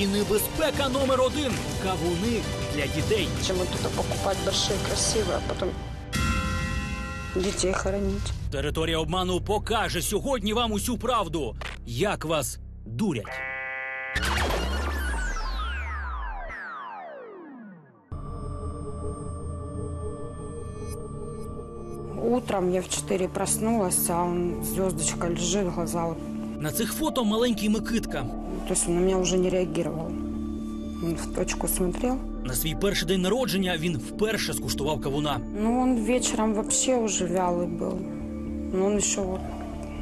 І небезпека номер один кавуни для дітей. Чем вот это покупать большие, красивые, а потом детей хоронить. Територія обману покаже сьогодні вам усю правду, як вас дурять. Утром я в 4 проснулась, а он звездочка лежит, глаза. На цих фото маленький Микитка. То есть он на меня уже не реагировал. Он в точку смотрел. На свій перший день народження він вперше скуштував кавуна. Ну, он вечером вообще уже вялый был. Но он еще вот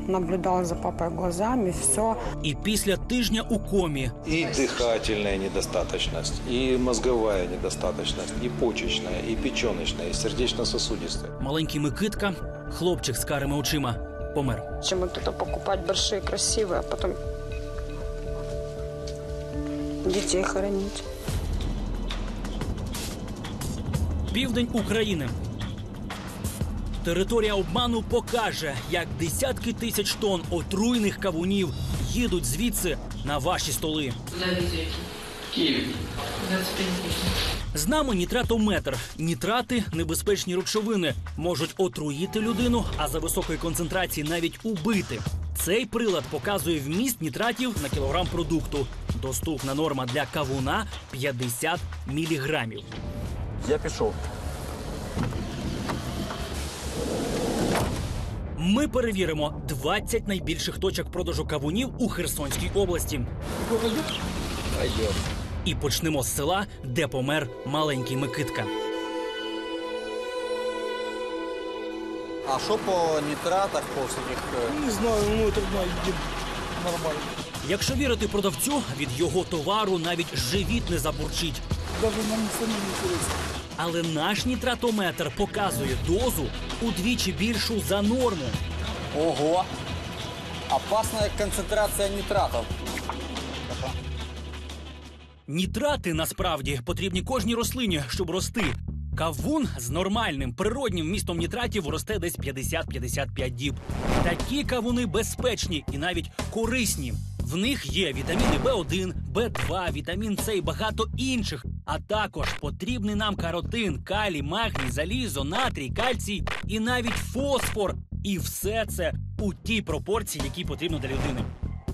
наблюдал за папой глазами, все. І після тижня у комі И дыхательная недостаточность, и мозговая недостаточность, и почечная, и печеночная, и сердечно-сосудистая. маленький Микитка, хлопчик з карими очима, помер. Чем вот это покупать большие, красивые, а потом детей хоронить. Південь України. Територія обману покаже, як десятки тисяч тонн отруйних кавунів їдуть звідси на ваші столи. Куда везете? Киев. 25 тысяч. З нами нітратометр. Нітрати небезпечні речовини можуть отруїти людину, а за високої концентрації навіть убити. Цей прилад показує вміст нітратів на кілограм продукту. Доступна норма для кавуна 50 міліграмів. Я пішов. Ми перевіримо 20 найбільших точок продажу кавунів у Херсонській області. І почнемо з села, де помер маленький Микитка. А що по нітратах, по всяких... е, Не знаю, ну это нормально. Якщо вірити продавцю, від його товару навіть живіт не забурчить. Даже нам самим интересно. Але наш нітратометр показує дозу удвічі більшу за норму. Ого! Опасна концентрація нітратів. Нітрати насправді потрібні кожній рослині, щоб рости. Кавун з нормальним природнім вмістом нітратів росте десь 50-55 діб. Такі кавуни безпечні і навіть корисні. В них є вітаміни В1, В2, вітамін С і багато інших, а також потрібний нам каротин, калій, магній, залізо, натрій, кальцій і навіть фосфор. І все це у тій пропорції, які потрібно для людини.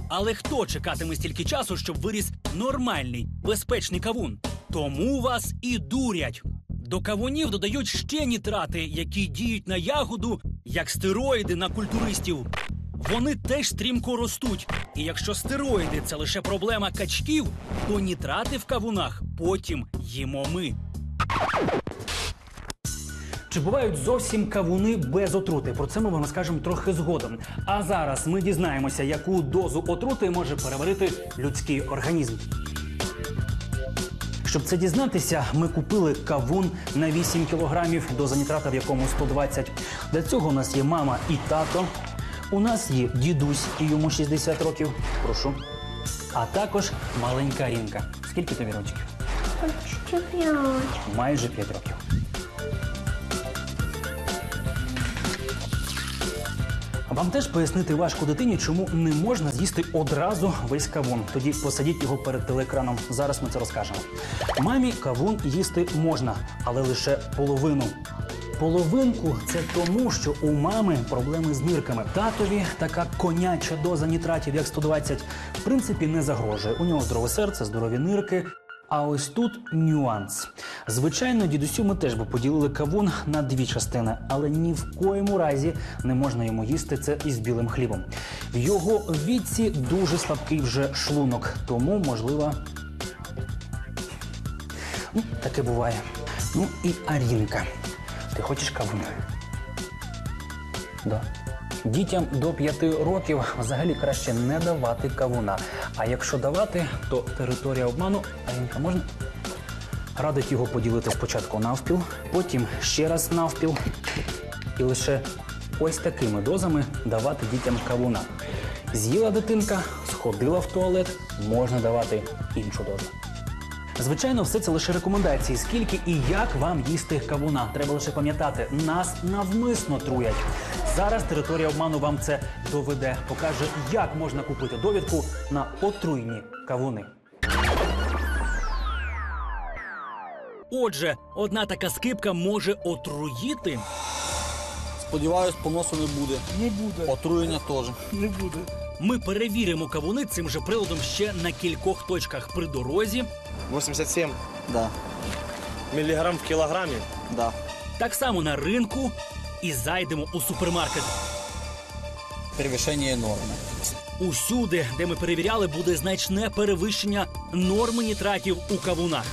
Але хто чекатиме стільки часу, щоб виріс нормальний, безпечний кавун? Тому вас і дурять. До кавунів додають ще нітрати, які діють на ягоду, як стероїди на культуристів. Вони теж стрімко ростуть. І якщо стероїди це лише проблема качків, то нітрати в кавунах потім їмо ми. Чи бувають зовсім кавуни без отрути? Про це ми вам розкажемо трохи згодом. А зараз ми дізнаємося, яку дозу отрути може переварити людський організм. Щоб це дізнатися, ми купили кавун на 8 кілограмів, доза нітрата в якому 120. Для цього у нас є мама і тато. У нас є дідусь, і йому 60 років. Прошу. А також маленька Рінка. Скільки тобі років? Майже 5 років. Вам теж пояснити важко дитині, чому не можна з'їсти одразу весь кавун. Тоді посадіть його перед телеекраном. Зараз ми це розкажемо. Мамі кавун їсти можна, але лише половину. Половинку це тому, що у мами проблеми з нирками. Татові така коняча доза нітратів, як 120, в принципі, не загрожує. У нього здорове серце, здорові нирки. А ось тут нюанс. Звичайно, дідусю ми теж би поділили кавун на дві частини, але ні в коєму разі не можна йому їсти це із білим хлібом. В його віці дуже слабкий вже шлунок, тому можливо. Ну, таке буває. Ну і Арінка. Ти хочеш кавун? Да. Дітям до 5 років взагалі краще не давати кавуна. А якщо давати, то територія обману, Арінка, можна? Радить його поділити спочатку навпіл, потім ще раз навпіл. І лише ось такими дозами давати дітям кавуна. З'їла дитинка, сходила в туалет, можна давати іншу дозу. Звичайно, все це лише рекомендації. Скільки і як вам їсти кавуна? Треба лише пам'ятати, нас навмисно труять. Зараз територія обману вам це доведе, покаже, як можна купити довідку на отруйні кавуни. Отже, одна така скипка може отруїти. Сподіваюсь, поносу не буде. Не буде. Отруєння теж. Не буде. Ми перевіримо кавуни цим же приладом ще на кількох точках при дорозі. 87 Да, миллиграмм в килограмме. да. Так само на ринку і зайдемо у супермаркет. Перевищення норми. Усюди, де ми перевіряли, буде значне перевищення норми нітратів у кавунах.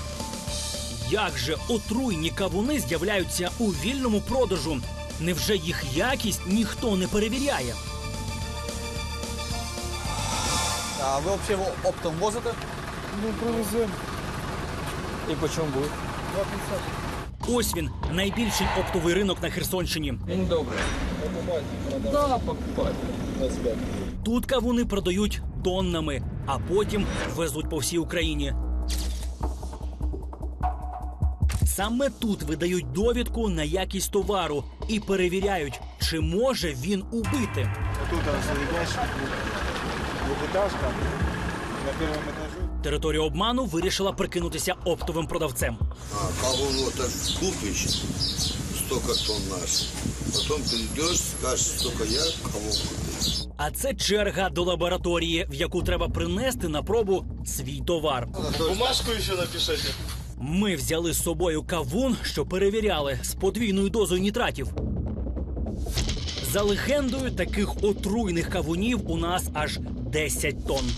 Як же отруйні кавуни з'являються у вільному продажу? Невже їх якість ніхто не перевіряє? А ви взагалі його оптом возите? Ну, привеземо. І по чому буде? Ось він, найбільший оптовий ринок на Херсонщині. Добре. Тут кавуни продають тоннами, а потім везуть по всій Україні. Саме тут видають довідку на якість товару і перевіряють, чи може він убити. Тут заїдеш двухэтажка на первом этаже. Територію обману вирішила прикинутися оптовим продавцем. А кого так купишь, столько тонн наш. Потом придешь, скажешь, столько я, кому купить. А це черга до лабораторії, в яку треба принести на пробу свій товар. Бумажку еще напишите. Ми взяли з собою кавун, що перевіряли з подвійною дозою нітратів. За легендою, таких отруйних кавунів у нас аж 10 тонн.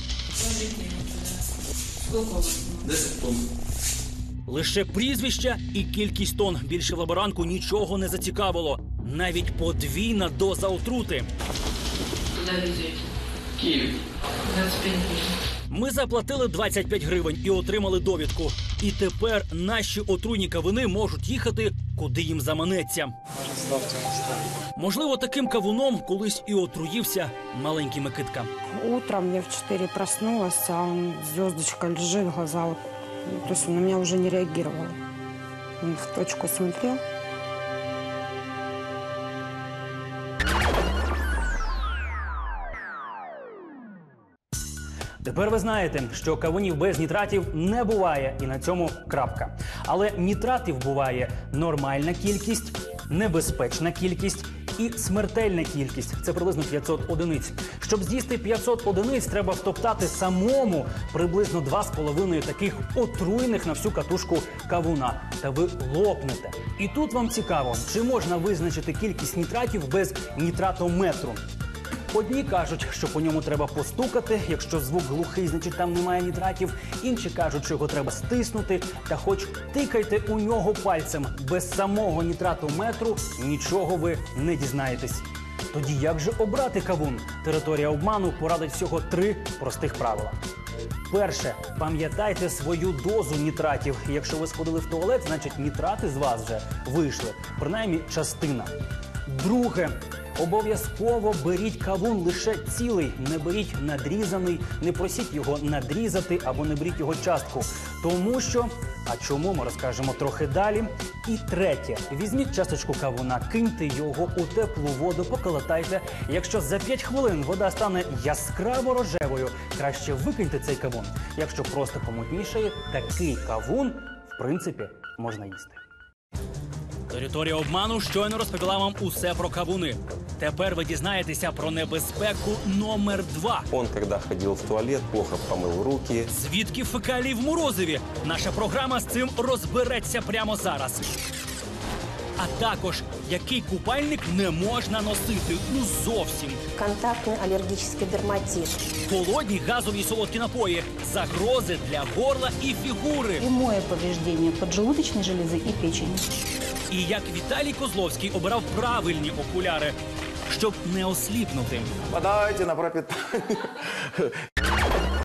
Лише прізвища і кількість тонн. Більше лаборанку нічого не зацікавило. Навіть подвійна доза отрути. Куда везете? Киев. 25 тысяч. Ми заплатили 25 гривень і отримали довідку. І тепер наші отруйні кавуни можуть їхати, куди їм заманеться. Можливо, таким кавуном колись і отруївся маленький Микитка. Утром я в 4 проснулася, а он звездочка лежит, глаза вот... То есть он на мене вже не реагировал. Він в точку смотрел. Тепер ви знаєте, що кавунів без нітратів не буває, і на цьому крапка. Але нітратів буває нормальна кількість, небезпечна кількість. І смертельна кількість це приблизно 500 одиниць. Щоб з'їсти 500 одиниць, треба втоптати самому приблизно 2,5 таких отруйних на всю катушку кавуна. Та ви лопнете. І тут вам цікаво, чи можна визначити кількість нітратів без нітратометру. Одні кажуть, що по ньому треба постукати. Якщо звук глухий, значить там немає нітратів. Інші кажуть, що його треба стиснути. Та хоч тикайте у нього пальцем без самого нітратометру, нічого ви не дізнаєтесь. Тоді як же обрати кавун? Територія обману порадить всього три простих правила. Перше, пам'ятайте свою дозу нітратів. Якщо ви сходили в туалет, значить нітрати з вас вже вийшли, принаймні частина. Друге, обов'язково беріть кавун лише цілий, не беріть надрізаний, не просіть його надрізати або не беріть його частку. Тому що, а чому ми розкажемо трохи далі. І третє, візьміть часточку кавуна, киньте його у теплу воду, поколотайте. Якщо за 5 хвилин вода стане яскраво рожевою, краще викиньте цей кавун. Якщо просто помутнішає, такий кавун, в принципі, можна їсти. Територія обману щойно розповіла вам усе про кавуни. Тепер ви дізнаєтеся про небезпеку номер два. Он, когда ходил в туалет, плохо помыл руки. Звідки фекалії в морозиві? Наша програма з цим розбереться прямо зараз. А також який купальник не можна носити ну зовсім. контактный аллергический дерматит. Холодні газові і солодкі напої, загрози для горла і фігури. Прямое повреждение поджелудочной железы и печени. І як Віталій Козловський обирав правильні окуляри, щоб не осліпнути. Подайте на пропитание.